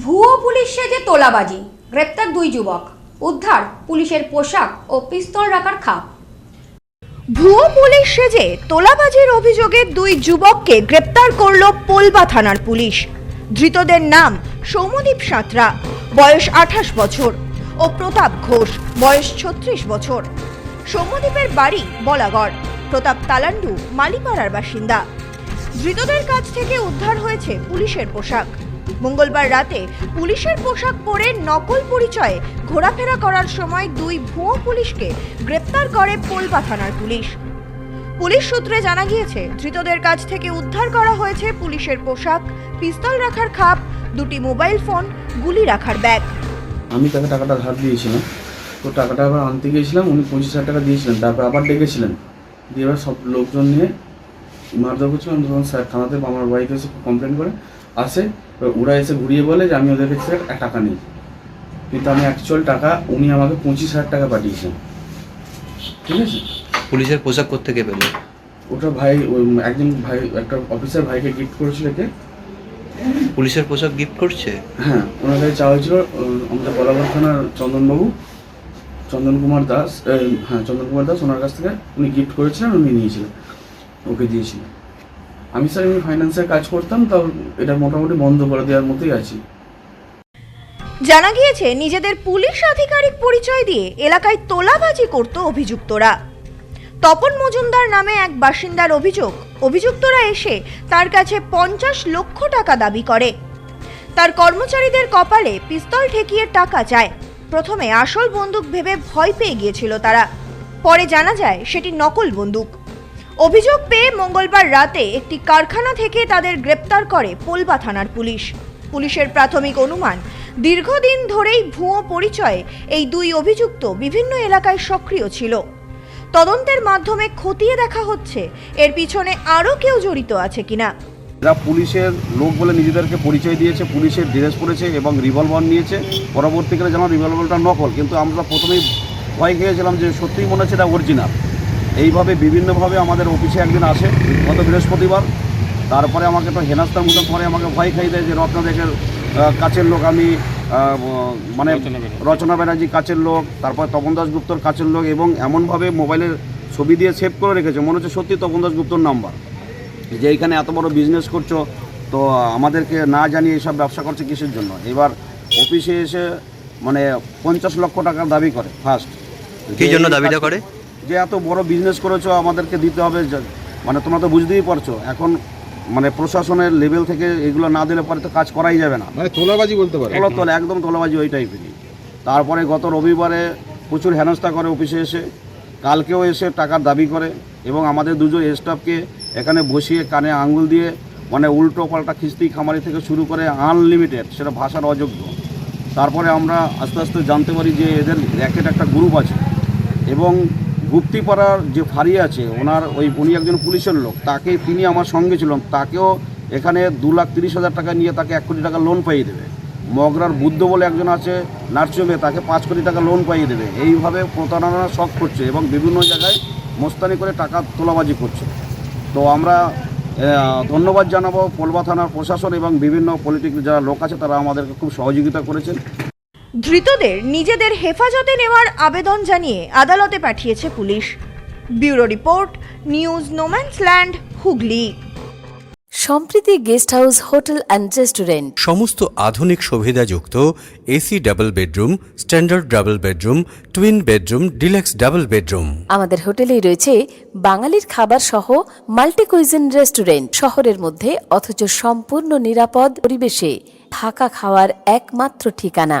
ভুয়ো পুলিশ সেজে তোলাবাজি, গ্রেপ্তার দুই যুবক, উদ্ধার পুলিশের পোশাক ও পিস্তল রাখার খাপ। ভুয়ো পুলিশ সেজে তোলাবাজির অভিযোগে দুই যুবককে গ্রেপ্তার করল পোলবা থানার পুলিশ। ধৃতদের নাম সৌমদীপ সাঁতরা, বয়স আঠাশ বছর, ও প্রতাপ ঘোষ, বয়স ছত্রিশ বছর। সৌমদীপের বাড়ি বলাগড়, প্রতাপ তালান্ডু, মালিপাড়ার বাসিন্দা। ধৃতদের কাছ থেকে উদ্ধার হয়েছে পুলিশের পোশাক। মঙ্গলবার রাতে পুলিশের পোশাক পরে নকল পরিচয়ে ঘোরাফেরা করার সময় দুই ভুয়ো পুলিশকে গ্রেপ্তার করে পোলবা থানার পুলিশ। পুলিশ সূত্রে জানা গিয়েছে, ধৃতদের কাছ থেকে উদ্ধার করা হয়েছে পুলিশের পোশাক, পিস্তল রাখার খাপ, দুটি মোবাইল ফোন, গুলি রাখার ব্যাগ। আমি তাকে টাকাটা ধার দিয়েছিলাম। তো টাকাটা আবার আনতে গিয়েছিলাম, উনি পঁচিশ হাজার টাকা দিয়েছিলেন। তারপর আবার ডেকেছিলেন। দিয়ে এবার সব লোকজন নিয়ে মারধর করছিলাম তখন স্যার থানাতে, আমার ওয়াইফ এসে কমপ্লেন করে। আসে ওরা এসে ঘুরিয়ে বলে যে আমি ওদের কাছে এক টাকা নেই। কিন্তু আমি অ্যাকচুয়াল টাকা উনি আমাকে পঁচিশ হাজার টাকা পাঠিয়েছেন। ঠিক আছে? পুলিশের পোশাক কোত্থেকে পেল? ওটা ভাই ওই একজন ভাই একটা অফিসার ভাইকে গিফট করেছিল কে পুলিশের পোশাক গিফট করছে? হ্যাঁ ওনার কাছে চাওয়া হয়েছিল আমাদের বরাবর থানার চন্দনবাবু চন্দন কুমার দাস হ্যাঁ চন্দন কুমার দাস ওনার কাছ থেকে উনি গিফট করেছিলেন উনি নিয়েছিলেন ওকে দিয়েছিলেন। আমি স্যার এমনি ফাইন্যান্সের কাজ করতাম, তাও এটা মোটামুটি বন্ধ করে দেওয়ার মতোই আছি। জানা গিয়েছে, নিজেদের পুলিশ আধিকারিক পরিচয় দিয়ে এলাকায় তোলাবাজি করত অভিযুক্তরা। তপন মজুমদার নামে এক বাসিন্দার অভিযোগ, অভিযুক্তরা এসে তার কাছে পঞ্চাশ লক্ষ টাকা দাবি করে। তার কর্মচারীদের কপালে পিস্তল ঠেকিয়ে টাকা চায়। প্রথমে আসল বন্দুক ভেবে ভয় পেয়ে গিয়েছিল তারা। পরে জানা যায়, সেটি নকল বন্দুক। অভিযোগ পেয়ে মঙ্গলবার রাতে একটি কারখানা থেকে তাদের গ্রেপ্তার করে পোলবা থানার পুলিশ। পুলিশের প্রাথমিক অনুমান, দীর্ঘদিন ধরেই ভুয়ো পরিচয়ে এই দুই অভিযুক্ত বিভিন্ন এলাকায় সক্রিয় ছিল। তদন্তের মাধ্যমে খতিয়ে দেখা হচ্ছে, এর পিছনে আরও কেউ জড়িত আছে কিনা। এরা পুলিশের লোক বলে নিজেদেরকে পরিচয় দিয়েছে, পুলিশের ড্রেস পরেছে এবং রিভলভার নিয়েছে। পরবর্তীকালে যেন রিভলভারটা নকল, কিন্তু আমরা প্রথমেই ভয় খেয়েছিলাম যে সত্যিই মনে হচ্ছে এটা অরিজিনাল এইভাবে বিভিন্নভাবে আমাদের অফিসে একদিন আসে গত বৃহস্পতিবার। তারপরে আমাকে তো হেনাস্তার মতো পরে আমাকে ভয় খাই দেয় যে রত্নদেশের কাছের লোক আমি মানে রচনা ব্যানার্জি কাছের লোক তারপর তপন দাসগুপ্তর কাছের লোক এবং এমনভাবে মোবাইলের ছবি দিয়ে সেভ করে রেখেছে। মনে হচ্ছে সত্যি তপন দাসগুপ্তর নাম্বার। যে এখানে এত বড় বিজনেস করছ তো আমাদেরকে না জানিয়ে এসব ব্যবসা করছে কিসের জন্য? এবার অফিসে এসে মানে পঞ্চাশ লক্ষ টাকার দাবি করে ফার্স্ট কি জন্য দাবিটা করে? যে এত বড় বিজনেস করেছ আমাদেরকে দিতে হবে মানে তোমরা তো বুঝতেই পারছ এখন মানে প্রশাসনের লেভেল থেকে এগুলো না দিলে পরে তো কাজ করাই যাবে না। মানে তোলাবাজি বলতে পারে। তোলা তোলা একদম তোলাবাজি ওই টাইপেরই তারপরে গত রবিবারে প্রচুর হেনস্থা করে অফিসে এসে কালকেও এসে টাকার দাবি করে এবং আমাদের দুজন স্টাফকে এখানে বসিয়ে কানে আঙ্গুল দিয়ে মানে উল্টো পাল্টা খিস্তি খামারি থেকে শুরু করে আনলিমিটেড সেটা ভাষার অযোগ্য। তারপরে আমরা আস্তে আস্তে জানতে পারি যে এদের র্যাকেট একটা গ্রুপ আছে এবং গুপ্তিপাড়ার যে ফাঁড়ি আছে, ওনার ওই উনি একজন পুলিশের লোক, তাকে তিনি আমার সঙ্গে ছিলেন, তাকেও এখানে দু লাখ তিরিশ হাজার টাকা নিয়ে তাকে এক কোটি টাকা লোন পাইয়ে দেবে। মগরার বুদ্ধ বলে একজন আছে নার্সিংহোমে তাকে পাঁচ কোটি টাকা লোন পাইয়ে দেবে। এইভাবে প্রতারণা শখ করছে এবং বিভিন্ন জায়গায় মোস্তানি করে টাকা তোলাবাজি করছে। তো আমরা ধন্যবাদ জানাব পলবা থানার প্রশাসন এবং বিভিন্ন পলিটিক্যাল যারা লোক আছে, তারা আমাদেরকে খুব সহযোগিতা করেছেন। ধৃতদের নিজেদের হেফাজতে নেওয়ার আবেদন জানিয়ে আদালতে পাঠিয়েছে police. Bureau report news no man's land Hooghly. Sampriti guest house hotel and restaurant. সমস্ত আধুনিক সুবিধাযুক্ত AC double bedroom standard double bedroom twin bedroom deluxe double bedroom. আমাদের হোটেলেই রয়েছে বাঙালির খাবার সহ মাল্টি কুইজিন রেস্টুরেন্ট। শহরের মধ্যে অথচ সম্পূর্ণ নিরাপদ পরিবেশে থাকা খাওয়ার একমাত্র ঠিকানা।